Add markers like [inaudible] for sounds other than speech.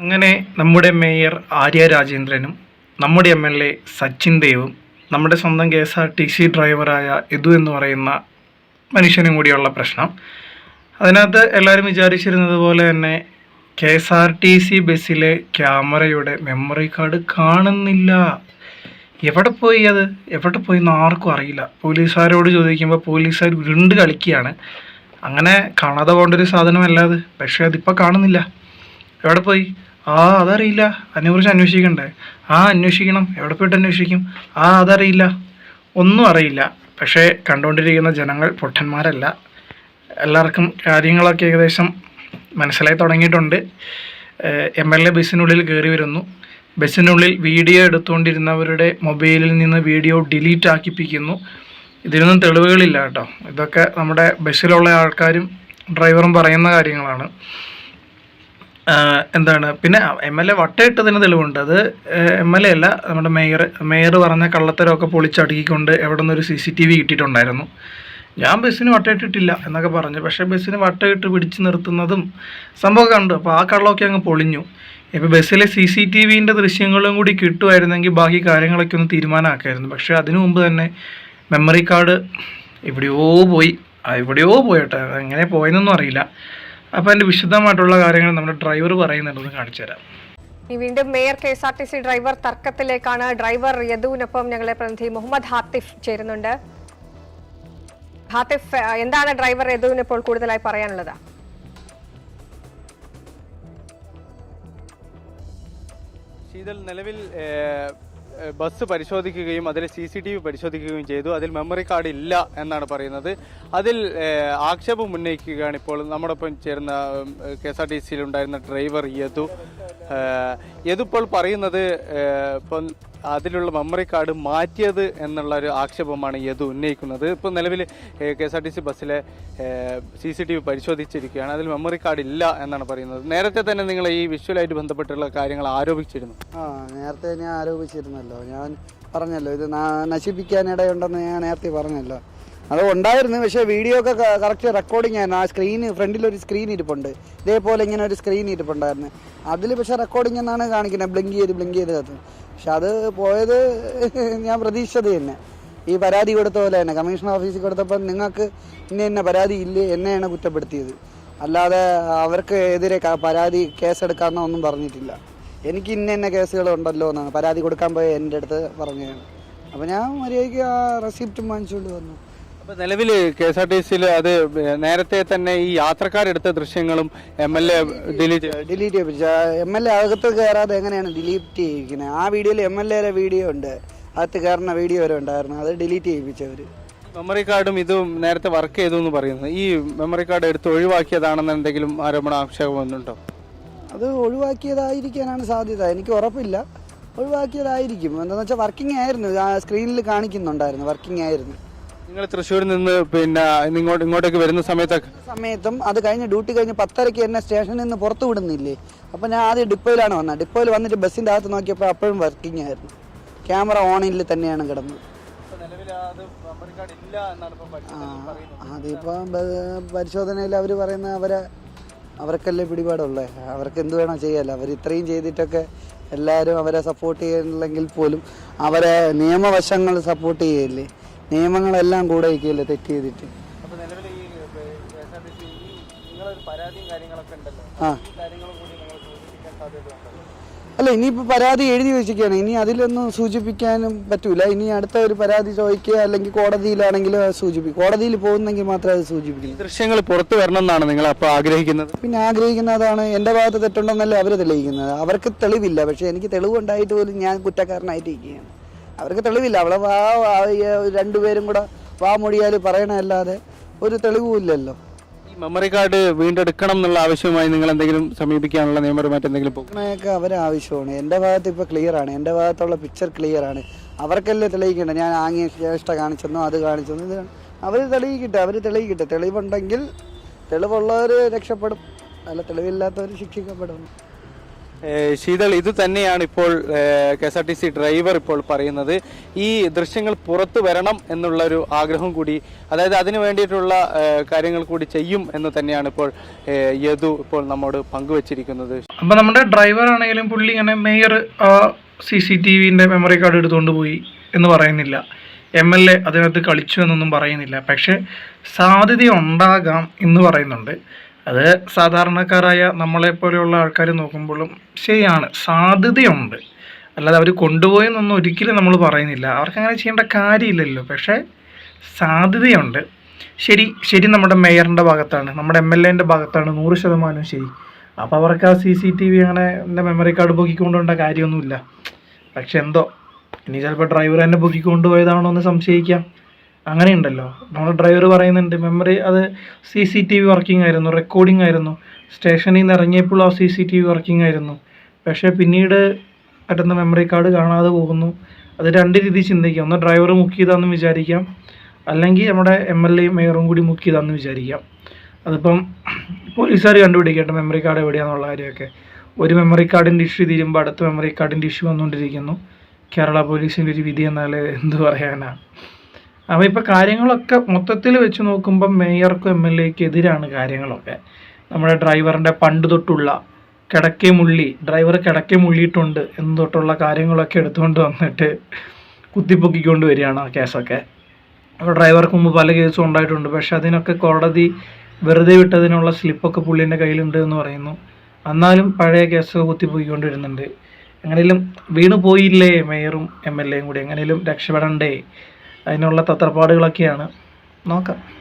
അങ്ങനെ നമ്മുടെ മേയർ ആര്യ രാജേന്ദ്രനും നമ്മുടെ എം എൽ എ സച്ചിൻ ദേവും നമ്മുടെ സ്വന്തം K S R T C ഡ്രൈവറായ ഇതു എന്ന് പറയുന്ന മനുഷ്യനും കൂടിയുള്ള പ്രശ്നം. അതിനകത്ത് എല്ലാവരും വിചാരിച്ചിരുന്നത് പോലെ തന്നെ K S R T C ബസ്സിലെ ക്യാമറയുടെ മെമ്മറി കാർഡ് കാണുന്നില്ല. എവിടെ പോയി അത്? എവിടെ പോയി എന്ന് ആർക്കും അറിയില്ല. പോലീസുകാരോട് ചോദിക്കുമ്പോൾ പോലീസുകാർ ഉരുണ്ട് കളിക്കുകയാണ്. അങ്ങനെ കാണാതെ പോകേണ്ട ഒരു സാധനമല്ല അത്. പക്ഷേ അതിപ്പോൾ കാണുന്നില്ല. എവിടെ പോയി? ആ അതറിയില്ല. അതിനെക്കുറിച്ച് അന്വേഷിക്കണ്ടേ? ആ അന്വേഷിക്കണം. എവിടെ പോയിട്ട് അന്വേഷിക്കും? ആ അതറിയില്ല. ഒന്നും അറിയില്ല. പക്ഷേ കണ്ടുകൊണ്ടിരിക്കുന്ന ജനങ്ങൾ പൊട്ടന്മാരല്ല. എല്ലാവർക്കും കാര്യങ്ങളൊക്കെ ഏകദേശം മനസ്സിലായി തുടങ്ങിയിട്ടുണ്ട്. എം എൽ എ ബസ്സിനുള്ളിൽ കയറി വരുന്നു. ബസ്സിനുള്ളിൽ വീഡിയോ എടുത്തുകൊണ്ടിരുന്നവരുടെ മൊബൈലിൽ നിന്ന് വീഡിയോ ഡിലീറ്റ് ആക്കിപ്പിക്കുന്നു. ഇതിനൊന്നും തെളിവുകളില്ല കേട്ടോ. ഇതൊക്കെ നമ്മുടെ ബസ്സിലുള്ള ആൾക്കാരും ഡ്രൈവറും പറയുന്ന കാര്യങ്ങളാണ്. എന്താണ്? പിന്നെ എം എൽ എ വട്ടയിട്ടതിന് തെളിവുണ്ട്. അത് എം എൽ എ അല്ല നമ്മുടെ മേയർ മേയർ പറഞ്ഞ കള്ളത്തരമൊക്കെ പൊളിച്ചടുക്കിക്കൊണ്ട് എവിടെ നിന്നൊരു സി സി ടി വി കിട്ടിയിട്ടുണ്ടായിരുന്നു. ഞാൻ ബസ്സിന് വട്ടയിട്ടിട്ടില്ല എന്നൊക്കെ പറഞ്ഞു. പക്ഷേ ബസ്സിന് വട്ടയിട്ട് പിടിച്ചു നിർത്തുന്നതും സംഭവം കണ്ടു. അപ്പോൾ ആ കള്ളമൊക്കെ അങ്ങ് പൊളിഞ്ഞു. ഇപ്പോൾ ബസ്സിലെ സി സി ടി വിന്റെ ദൃശ്യങ്ങളും കൂടി കിട്ടുമായിരുന്നെങ്കിൽ ബാക്കി കാര്യങ്ങളൊക്കെ ഒന്ന് തീരുമാനമാക്കായിരുന്നു. പക്ഷേ അതിനു മുമ്പ് തന്നെ മെമ്മറി കാർഡ് എവിടെയോ പോയി. എവിടെയോ പോയിട്ടെ എങ്ങനെ പോയെന്നൊന്നും അറിയില്ല. അപ്പോൾ അതിന്റെ വിശദമായിട്ടുള്ള കാര്യങ്ങൾ നമ്മുടെ ഡ്രൈവർ പറയുന്നുണ്ടെന്ന് കാണിച്ചു തരാം. ഇനി വീണ്ടും mayor K S R T C driver തർക്കത്തിലേക്കാണ് driver യദുവിനൊപ്പം ഞങ്ങളെ പ്രതിനിധി മുഹമ്മദ് ഹാത്തിഫ് ചേരുന്നുണ്ട്. ഹാത്തിഫ് എന്താണ് ഡ്രൈവർ യദുവിന് ഇപ്പോൾ കൂടുതലായി പറയാനുള്ളത്? ശീതൽ നിലവിൽ ബസ് പരിശോധിക്കുകയും അതിൽ സി സി ടി വി പരിശോധിക്കുകയും ചെയ്തു. അതിൽ മെമ്മറി കാർഡ് ഇല്ല എന്നാണ് പറയുന്നത്. അതിൽ ആക്ഷേപം ഉന്നയിക്കുകയാണ് ഇപ്പോൾ നമ്മോടൊപ്പം ചേർന്ന കെ എസ് ആർ ടി സിയിൽ ഉണ്ടായിരുന്ന ഡ്രൈവർ യദു. യദു ഇപ്പോൾ പറയുന്നത് ഇപ്പം അതിലുള്ള മെമ്മറി കാർഡ് മാറ്റിയത് എന്നുള്ള ഒരു ആക്ഷേപമാണ് യദു ഉന്നയിക്കുന്നത്. ഇപ്പോൾ നിലവിൽ K S R T C ബസ്സിലെ സി സി ടി വി പരിശോധിച്ചിരിക്കുകയാണ്. അതിൽ മെമ്മറി കാർഡ് ഇല്ല എന്നാണ് പറയുന്നത്. നേരത്തെ തന്നെ നിങ്ങൾ ഈ വിഷ്വലായിട്ട് ബന്ധപ്പെട്ടുള്ള കാര്യങ്ങൾ ആരോപിച്ചിരുന്നു? ആ നേരത്തെ ഞാൻ ആരോപിച്ചിരുന്നല്ലോ. ഞാൻ പറഞ്ഞല്ലോ ഇത് നശിപ്പിക്കാനിടയുണ്ടെന്ന് ഞാൻ നേരത്തെ പറഞ്ഞല്ലോ. അത് ഉണ്ടായിരുന്നു പക്ഷേ വീഡിയോ ഒക്കെ കറക്റ്റ് റെക്കോർഡിംഗ് ആയിരുന്നു. ആ സ്ക്രീൻ ഫ്രണ്ടിൽ ഒരു സ്ക്രീൻ ഇരിപ്പുണ്ട്. ഇതേപോലെ ഇങ്ങനെ ഒരു സ്ക്രീൻ ഇരിപ്പുണ്ടായിരുന്നു. അതിൽ പക്ഷേ റെക്കോർഡിംഗ് എന്നാണ് കാണിക്കുന്നത്. ബ്ലിങ്ക് ചെയ്ത് ബ്ലിങ്ക് ചെയ്ത് കത്തും പക്ഷെ അത് പോയത് [laughs] ഞാൻ പ്രതീക്ഷിച്ചത് തന്നെ. ഈ പരാതി കൊടുത്ത പോലെ തന്നെ. കമ്മീഷൻ ഓഫീസിൽ കൊടുത്തപ്പോൾ നിങ്ങൾക്ക് ഇന്ന ഇന്ന പരാതി ഇല്ലേ എന്നെയാണ് കുറ്റപ്പെടുത്തിയത്. അല്ലാതെ അവർക്ക് എതിരെ പരാതി കേസെടുക്കാമെന്നോ ഒന്നും പറഞ്ഞിട്ടില്ല. എനിക്ക് ഇന്ന ഇന്ന കേസുകൾ ഉണ്ടല്ലോ എന്നാണ് പരാതി കൊടുക്കാൻ പോയ എന്റെ അടുത്ത് പറഞ്ഞതാണ് അപ്പോൾ ഞാൻ മര്യാദയ്ക്ക് ആ റെസിപ്റ്റും വാങ്ങിച്ചുകൊണ്ട് വന്നു. നിലവിൽ കെ എസ് ആർ ടി സിയിൽ അത് നേരത്തെ തന്നെ ഈ യാത്രക്കാരെടുത്ത ദൃശ്യങ്ങളും M L A delete delete ചെയ്യിപ്പിച്ച M L A അകത്ത് കയറാതെ എങ്ങനെയാണ് ഡിലീറ്റ് ചെയ്യിക്കുന്നത്? ആ വീഡിയോയിൽ എം എൽ എയുടെ വീഡിയോ ഉണ്ട്. അകത്ത് കയറുന്ന വീഡിയോ വരെ ഉണ്ടായിരുന്നു. അത് ഡിലീറ്റ് ചെയ്യിപ്പിച്ചവർ മെമ്മറി കാർഡും ഇതും നേരത്തെ വർക്ക് ചെയ്തു എന്ന് പറയുന്നത് ഈ മെമ്മറി കാർഡ് എടുത്ത് ഒഴിവാക്കിയതാണെന്ന് എന്തെങ്കിലും ആരോപണ ആക്ഷേപം ഒന്നുണ്ടോ അത് ഒഴിവാക്കിയതായിരിക്കാനാണ് സാധ്യത. എനിക്ക് ഉറപ്പില്ല. ഒഴിവാക്കിയതായിരിക്കും. എന്താണെന്ന് വെച്ചാൽ വർക്കിംഗ് ആയിരുന്നു. ആ സ്ക്രീനിൽ കാണിക്കുന്നുണ്ടായിരുന്നു. വർക്കിംഗ് ആയിരുന്നു. നിങ്ങൾ തൃശ്ശൂരിൽ നിന്ന് പിന്നെ ഇങ്ങോട്ട് ഇങ്ങോട്ടേക്ക് വരുന്ന സമയത്തൊക്കെ? സമയത്തും അത് കഴിഞ്ഞ് ഡ്യൂട്ടി കഴിഞ്ഞ് പത്തരയ്ക്ക് എന്നെ സ്റ്റേഷനിൽ നിന്ന് പുറത്തു വിടുന്നില്ലേ? അപ്പൊ ഞാൻ ആദ്യം ഡിപ്പോയിലാണ് വന്നത്. ഡിപ്പോയിൽ വന്നിട്ട് ബസ്സിന്റെ അകത്ത് നോക്കിയപ്പോൾ അപ്പോഴും വർക്കിംഗ് ആയിരുന്നു. ക്യാമറ ഓണിൽ തന്നെയാണ് കിടന്നത്. ആ അതിപ്പോൾ പരിശോധനയിൽ അവർ പറയുന്ന അവരെ അവർക്കല്ലേ പിടിപാടുള്ളേ? അവർക്ക് എന്ത് വേണോ ചെയ്യാമല്ലോ അവർ ഇത്രയും ചെയ്തിട്ടൊക്കെ എല്ലാവരും അവരെ സപ്പോർട്ട് ചെയ്യുന്നില്ലെങ്കിൽ പോലും അവരെ നിയമവശങ്ങൾ സപ്പോർട്ട് ചെയ്യല്ലേ? നിയമങ്ങളെല്ലാം കൂടെ ഇരിക്കുകയല്ലേ തെറ്റ് ചെയ്തിട്ട്. ആ. അല്ല ഇനിയിപ്പോൾ പരാതി എഴുതി വെച്ചിരിക്കുകയാണ്. ഇനി അതിലൊന്നും സൂചിപ്പിക്കാനും പറ്റൂല. ഇനി അടുത്ത ഒരു പരാതി ചോദിക്കുക അല്ലെങ്കിൽ കോടതിയിലാണെങ്കിലും അത് സൂചിപ്പിക്കും കോടതിയിൽ പോകുന്നെങ്കിൽ മാത്രമേ അത് സൂചിപ്പിക്കും. ദൃശ്യങ്ങൾ പുറത്തു വരണം എന്നാണ് നിങ്ങൾ അപ്പോൾ ആഗ്രഹിക്കുന്നത്? പിന്നെ ആഗ്രഹിക്കുന്നതാണ് എന്റെ ഭാഗത്ത് തെറ്റുണ്ടെന്നല്ലേ അവർ തെളിയിക്കുന്നത്. അവർക്ക് തെളിവില്ല. പക്ഷേ എനിക്ക് തെളിവുണ്ടായിട്ട് പോലും ഞാൻ കുറ്റക്കാരനായിട്ട് ഇരിക്കുകയാണ് അവർക്ക് തെളിവില്ല. അവളെ വാ രണ്ടുപേരും കൂടെ വാ മൊഴിയാൽ പറയണല്ലാതെ ഒരു തെളിവുമില്ലല്ലോ. ഈ മെമ്മറി കാർഡ് വീണ്ടെടുക്കണം എന്നുള്ള ആവശ്യമായി നിങ്ങൾ എന്തെങ്കിലും സമീപിക്കാനുള്ള നിയമപരമായിട്ട് എന്തെങ്കിലും പോകും ഒക്കെ ആവശ്യമാണ്. എന്റെ ഭാഗത്ത് ഇപ്പോൾ ക്ലിയർ ആണ്. എന്റെ ഭാഗത്തുള്ള പിക്ചർ ക്ലിയർ ആണ്. അവർക്കല്ലേ തെളിയിക്കേണ്ട ഞാൻ ആംഗ്യ ചേഷ്ട കാണിച്ചെന്നോ അത് കാണിച്ചെന്നോ ഇത് അവർ തെളിയിക്കട്ടെ അവർ തെളിയിക്കട്ടെ. തെളിവുണ്ടെങ്കിൽ തെളിവുള്ളവർ രക്ഷപ്പെടും. അല്ല തെളിവില്ലാത്തവർ ശിക്ഷിക്കപ്പെടും. ശീതൾ ഇത് തന്നെയാണ് ഇപ്പോൾ K S R T C driver ഇപ്പോൾ പറയുന്നത്. ഈ ദൃശ്യങ്ങൾ പുറത്തു വരണം എന്നുള്ള ഒരു ആഗ്രഹം കൂടി അതായത് അതിനു വേണ്ടിയിട്ടുള്ള കാര്യങ്ങൾ കൂടി ചെയ്യും എന്ന് തന്നെയാണ് ഇപ്പോൾ യദു ഇപ്പോൾ നമ്മോട് പങ്കുവച്ചിരിക്കുന്നത്. അപ്പോൾ നമ്മുടെ ഡ്രൈവർ ആണെങ്കിലും പുള്ളി ഇങ്ങനെ മേയർ സി സി ടി വിന്റെ മെമ്മറി കാർഡ് എടുത്തുകൊണ്ട് പോയി എന്ന് പറയുന്നില്ല. എം എൽ എ അതിനകത്ത് കളിച്ചു എന്നൊന്നും പറയുന്നില്ല. പക്ഷേ സാധ്യത ഉണ്ടാകാം എന്ന് പറയുന്നുണ്ട്. അത് സാധാരണക്കാരായ നമ്മളെ പോലെയുള്ള ആൾക്കാർ നോക്കുമ്പോഴും ശരിയാണ്. സാധ്യതയുണ്ട്. അല്ലാതെ അവർ കൊണ്ടുപോയെന്നൊന്നും ഒരിക്കലും നമ്മൾ പറയുന്നില്ല. അവർക്ക് അങ്ങനെ ചെയ്യേണ്ട കാര്യമില്ലല്ലോ. പക്ഷേ സാധ്യതയുണ്ട്. ശരി ശരി നമ്മുടെ മേയറിന്റെ ഭാഗത്താണ്. നമ്മുടെ എം എൽ എന്റെ ഭാഗത്താണ് നൂറ് ശതമാനം ശരി. അപ്പോൾ അവർക്ക് ആ സി സി ടി വി അങ്ങനെ എന്റെ മെമ്മറി കാർഡ് പൊക്കിക്കൊണ്ടുപോകേണ്ട കാര്യമൊന്നുമില്ല. പക്ഷെ എന്തോ? ഇനി ചിലപ്പോൾ ഡ്രൈവർ തന്നെ പൊക്കിക്കൊണ്ടുപോയതാണോ എന്ന് സംശയിക്കാം. അങ്ങനെയുണ്ടല്ലോ. നമ്മുടെ ഡ്രൈവർ പറയുന്നുണ്ട് മെമ്മറി അത് C C T V working ആയിരുന്നു റെക്കോർഡിംഗ് ആയിരുന്നു. സ്റ്റേഷനിൽ നിന്ന് ഇറങ്ങിയപ്പോൾ ആ C C T V working ആയിരുന്നു. പക്ഷേ പിന്നീട് പറ്റുന്ന മെമ്മറി കാർഡ് കാണാതെ പോകുന്നു. അത് രണ്ട് രീതി ചിന്തിക്കാം. ഒന്ന് ഡ്രൈവർ മുക്ക് ചെയ്താന്ന് വിചാരിക്കാം. അല്ലെങ്കിൽ നമ്മുടെ എം എൽ എയും മേയറും കൂടി മുക്ക് ചെയ്താന്ന് വിചാരിക്കാം. അതിപ്പം പോലീസുകാർ കണ്ടുപിടിക്കട്ടെ മെമ്മറി കാർഡ് എവിടെയാണെന്നുള്ള കാര്യമൊക്കെ. ഒരു മെമ്മറി കാർഡിന്റെ ഇഷ്യൂ തീരുമ്പോൾ അടുത്ത മെമ്മറി കാർഡിന്റെ ഇഷ്യൂ വന്നുകൊണ്ടിരിക്കുന്നു. കേരള പോലീസിന്റെ ഒരു വിധി എന്നാൽ എന്ത് പറയാനാണ് അപ്പോൾ ഇപ്പോൾ കാര്യങ്ങളൊക്കെ മൊത്തത്തിൽ വെച്ച് നോക്കുമ്പോൾ മേയർക്കും എം എൽ എക്ക് എതിരാണ് കാര്യങ്ങളൊക്കെ. നമ്മുടെ ഡ്രൈവറിന്റെ പണ്ട് തൊട്ടുള്ള കിടക്കെ മുള്ളി ഡ്രൈവർ കിടക്കെ മുള്ളിയിട്ടുണ്ട് എന്ന് തൊട്ടുള്ള കാര്യങ്ങളൊക്കെ എടുത്തുകൊണ്ട് വന്നിട്ട് കുത്തിപ്പൊക്കിക്കൊണ്ട് വരികയാണ് ആ കേസൊക്കെ. അപ്പോൾ ഡ്രൈവർക്ക് മുമ്പ് പല കേസും ഉണ്ടായിട്ടുണ്ട്. പക്ഷെ അതിനൊക്കെ കോടതി വെറുതെ വിട്ടതിനുള്ള സ്ലിപ്പൊക്കെ പുള്ളിന്റെ കയ്യിലുണ്ട് എന്ന് പറയുന്നു. എന്നാലും പഴയ കേസ് കുത്തിപ്പോയിക്കൊണ്ട് വരുന്നുണ്ട്. എങ്ങനെയും വീണു പോയില്ലേ മേയറും എം എൽ എയും കൂടി? എങ്ങനെയും രക്ഷപ്പെടണ്ടേ? അതിനുള്ള തത്രപ്പാടുകളൊക്കെയാണ്. നോക്കാം.